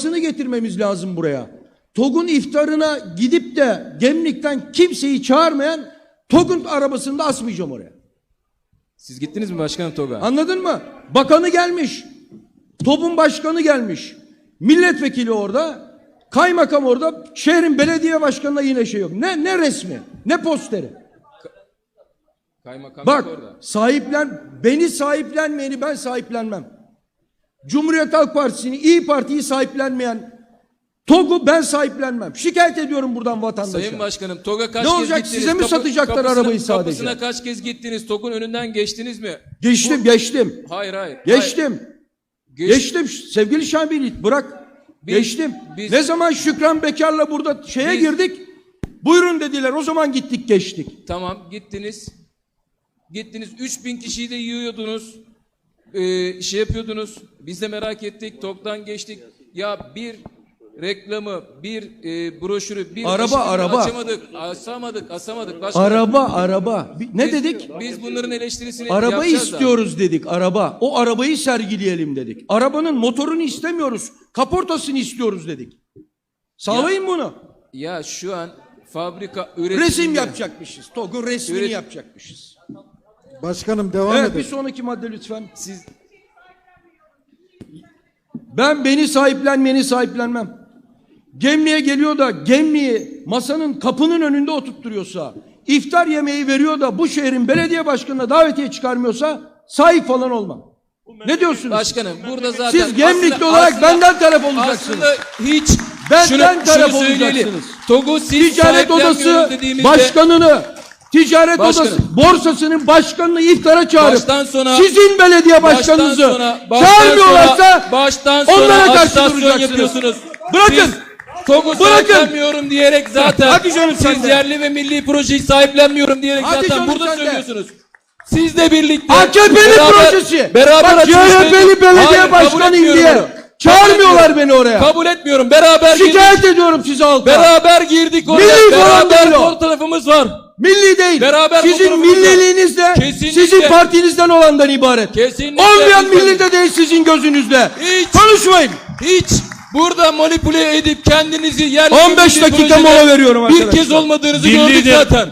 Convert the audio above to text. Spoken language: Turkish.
Sını getirmemiz lazım buraya. TOG'un iftarına gidip de Gemlik'ten kimseyi çağırmayan TOG'un arabasını da asmayacağım oraya. Siz gittiniz mi başkanım TOG'a? Anladın mı? Bakanı gelmiş. TOG'un başkanı gelmiş. Milletvekili orada. Kaymakam orada. Şehrin belediye başkanına yine şey yok. Ne, ne resmi? Ne posteri? Kaymakam Bak orada. sahiplen beni sahiplenmeyeni ben sahiplenmem. Cumhuriyet Halk Partisi'ni, İyi Parti'yi sahiplenmeyen TOG'u ben sahiplenmem. Şikayet ediyorum buradan vatandaşa. Sayın Başkanım TOG'a kaç Ne kez olacak? gittiniz? Size mi satacaklar kapısına- arabayı sadece? Kapısına kaç kez gittiniz? TOG'un önünden geçtiniz mi? Geçtim, geçtim. Hayır hayır. Geçtim. Hayır. Geç- Geçtim sevgili Şamil bırak. Biz- geçtim. biz- Ne zaman Şükran Bekar'la burada şeye Biz- girdik? Buyurun dediler. O zaman gittik geçtik. Tamam gittiniz. Gittiniz 3000 kişiyi de yığıyordunuz. Ee, şey yapıyordunuz. Biz de merak ettik. TOG'dan geçtik. Ya bir reklamı, bir e, broşürü, bir Araba, araba. açamadık, asamadık, asamadık. Başkanım, Araba araba. Bi- Ne biz- dedik? Biz bunların eleştirisini Araba yapacağız da. istiyoruz dedik araba. O arabayı sergileyelim dedik. Arabanın motorunu istemiyoruz. Kaportasını istiyoruz dedik. Sağlayın bunu. Ya şu an fabrika üretiminde... Resim yapacakmışız. TOG'un resmini Üret- yapacakmışız. Başkanım devam Evet bir edin. sonraki madde lütfen. Siz Ben beni sahiplenmeyeni sahiplenmem. Gemliğe geliyor da Gemliği masanın kapının önünde oturtturuyorsa, iftar yemeği veriyor da bu şehrin belediye başkanına davetiye çıkarmıyorsa sahip falan olmam. Ne diyorsunuz? başkanım burada zaten... Siz Gemlikli aslında- olarak aslında- benden taraf olacaksınız. Aslında hiç... Benden taraf söyleyelim. olacaksınız. TOG'u siz Ticaret Odası başkanını, Ticaret Başkanım. Odası borsasının başkanını iftara çağırıp Baştan sona- sizin belediye Baştan başkanınızı baştan çağırmıyorlarsa sonra- baştan sonra onlara karşı duracaksınız. Bırakın. TOG'u sahiplenmiyorum diyerek zaten Hadi canım siz de. yerli ve milli projeyi sahiplenmiyorum diyerek Hadi zaten burada sen de. söylüyorsunuz. Siz de birlikte AKP'li projesi. Beraber Bak CHP'li belediye Hayır, başkanıyım diye. bunu. Çağırmıyorlar beni oraya. Kabul etmiyorum. Beraber girdik. Şikayet ediyorum sizi halka. Beraber girdik oraya. Milli beraber o. fotoğrafımız var. Milli değil. Beraber sizin fotoğrafımız var. milliliğiniz de Kesinlikle. sizin partinizden olandan ibaret. Kesinlikle Olmayan milli de değil sizin gözünüzde. Hiç. Konuşmayın. Hiç burada manipüle edip kendinizi yerli 15 milli dakika mola veriyorum Bir arkadaşlar. kez olmadığınızı Milli gördük de- zaten.